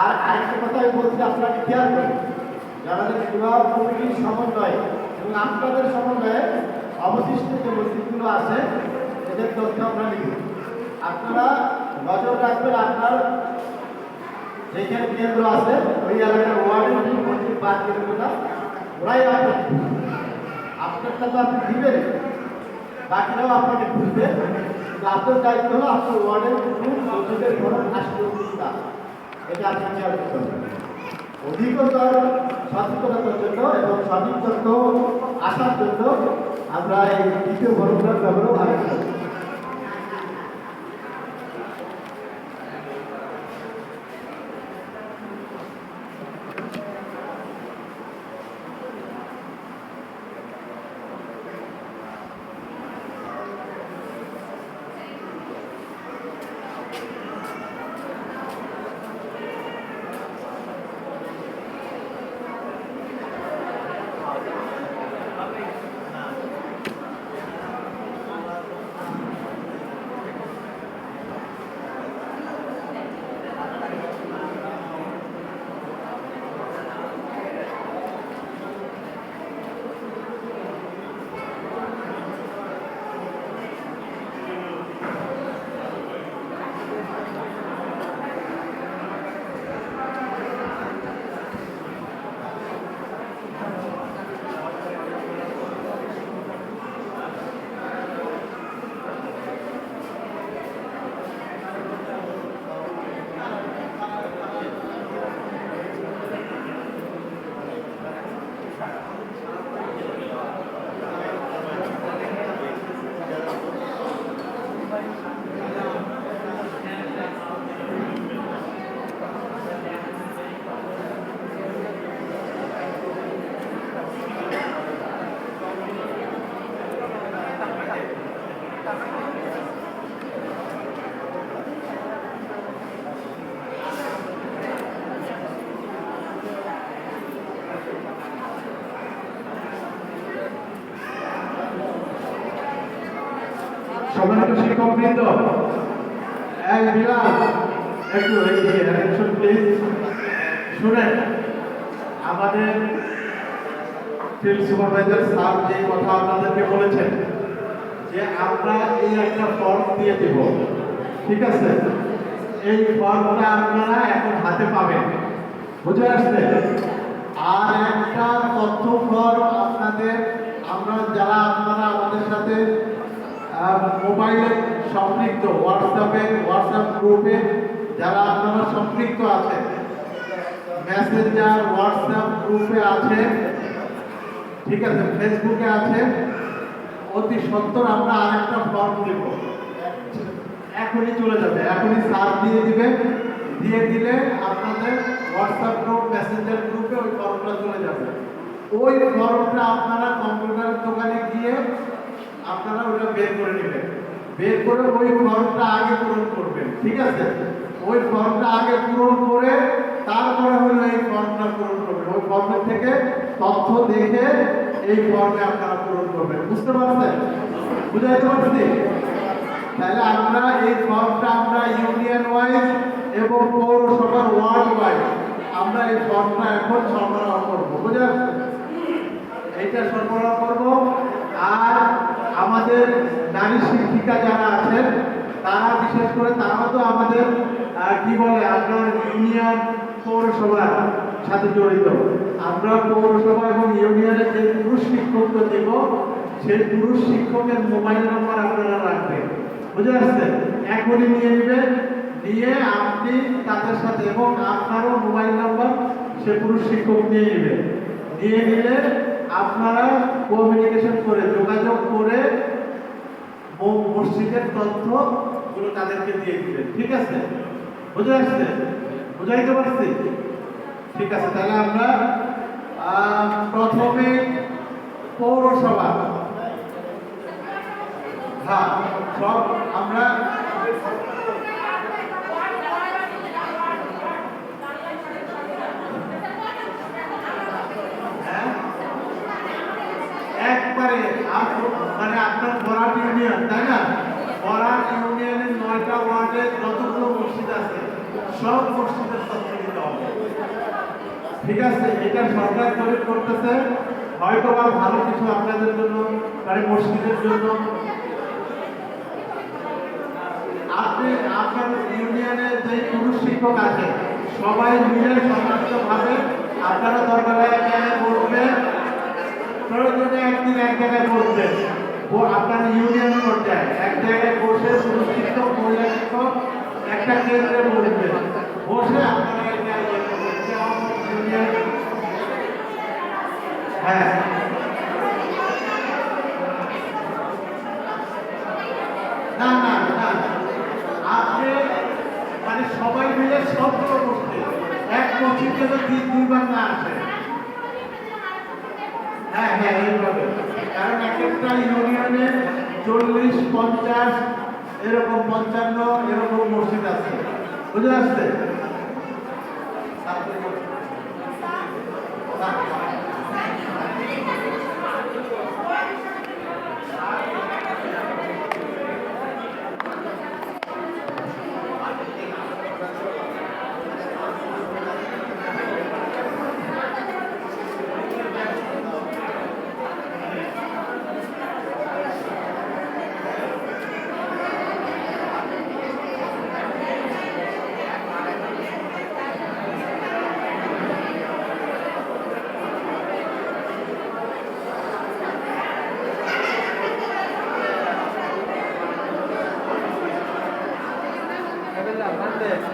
আর আরেকটা কথা আমি বলছি আপনারা খেয়াল করেন যারা যে বিবাহ কমিটির সমন্বয় এবং আপনাদের সমন্বয়ে অবশিষ্ট যে মসজিদগুলো আছে, এদের তথ্য আমরা লিখি আপনারা নজর রাখবেন, আপনার যেখানে কেন্দ্র আছে, ওই এলাকার ওয়ার্ডের মসজিদ বাদ করে কোথা ওরাই আপনার আপনারটা তো আপনি দিবেন, বাকিরাও আপনাকে খুঁজবে আপনার দায়িত্ব হলো আপনার ওয়ার্ডের মসজিদের আসলে চিন্তা এটা করতে হবে অধিকতর সচেতনতার জন্য এবং তথ্য আসার জন্য আমরা এই দ্বিতীয় ভ্রমণের ব্যবহার আলোচনা করি। সম্মানিত শিক্ষকবৃন্দ এক বিলাল, একটু অ্যাটেনশন প্লিজ শুনেন, আমাদের ফিল্ড সুপারভাইজার স্যার যে কথা আপনাদেরকে বলেছেন, যে আমরা এই একটা ফর্ম দিয়ে দেব, ঠিক আছে? এই ফর্মটা আপনারা এখন হাতে পাবেন, বুঝে আসছে আর একটা তথ্য ফর্ম আপনাদের, আমরা যারা আপনারা আমাদের সাথে মোবাইলে সম্পৃক্ত হোয়াটসঅ্যাপে হোয়াটসঅ্যাপ গ্রুপে যারা আপনারা সম্পৃক্ত আছেন মেসেঞ্জার হোয়াটসঅ্যাপ গ্রুপে আছে, ঠিক আছে ফেসবুকে আছে, অতি সত্তর আমরা আরেকটা ফর্ম দেব। এখনই চলে যাবে, এখনই সার দিয়ে দিবে, দিয়ে দিলে আপনাদের হোয়াটসঅ্যাপ গ্রুপ মেসেঞ্জার গ্রুপে ওই ফর্মটা চলে যাবে। ওই ফর্মটা আপনারা কম্পিউটারের দোকানে গিয়ে আপনারা ওটা বের করে নেবেন। বের করে ওই ফর্মটা আগে পূরণ করবেন, ঠিক আছে? ওই ফর্মটা আগে পূরণ করে তারপরে হলো এই ফর্মটা পূরণ করবেন। ওই ফর্মের থেকে তথ্য দেখে এই ফর্মে আপনারা পূরণ করবেন। বুঝতে পারছেন? বুঝাইতে পারছি? তাহলে আমরা এই ফর্মটা আমরা ইউনিয়ন ওয়াইজ এবং পৌরসভার ওয়ার্ড ওয়াইজ আমরা এই ফর্মটা এখন সরবরাহ করব। বুঝে আসছে? এইটা সরবরাহ করব। আর আমাদের নারী শিক্ষিকা যারা আছেন, তারা বিশেষ করে তারাও তো আমাদের কি বলে আপনার ইউনিয়ন পৌরসভার সাথে জড়িত। আমরা পৌরসভা এবং ইউনিয়নের যে পুরুষ শিক্ষককে দেব, সেই পুরুষ শিক্ষকের মোবাইল নাম্বার আপনারা রাখবেন। বুঝে আসছে এখনই নিয়ে নেবেন নিয়ে আপনি তাদের সাথে এবং আপনারও মোবাইল নাম্বার সে পুরুষ শিক্ষক নিয়ে নেবেন নিয়ে নিলে আপনারা কমিউনিকেশন করে, যোগাযোগ করে মসজিদের তথ্যগুলো তাদেরকে দিয়ে দিবেন। ঠিক আছে? বুঝে আসছে বুঝাইতে পারছি? ঠিক আছে, তাহলে আমরা প্রথমে পৌরসভা। হ্যাঁ সব আমরা হ্যাঁ একবারে আপ- মানে আপনার বরাট ইউনিয়ন, তাই না? বরাট ইউনিয়নের নয়টা ওয়ার্ডে যতগুলো মসজিদ আছে, সব মসজিদের তথ্য দিতে হবে। ঠিক আছে, এটা সরকার তৈরি করতেছে। হয়তো বা ভালো কিছু আপনাদের জন্য মানে মসজিদের জন্য। আপনি, আপনার ইউনিয়নের যে পুরুষ শিক্ষক আছে, সবাই মিলে সম্মিলিতভাবে আপনারা দরকার এক জায়গায় বসবেন, প্রয়োজনে একদিন এক জায়গায় বসবেন। ও আপনার ইউনিয়ন পর্যায়ে এক জায়গায় বসে শিক্ষক মহিলা একটা কেন্দ্রে বসবেন বসে ইয়ে হ্যাঁ। না না না। আপনি মানে সবাই মিলে সবগুলো করতে। এক তো দিন দুইবার না হ্যাঁ হ্যাঁ এইভাবে একটা ইউনিয়নে চল্লিশ পঞ্চাশ এরকম পঞ্চান্ন এরকম মসজিদ আছে। বুঝে আসছে Gracias.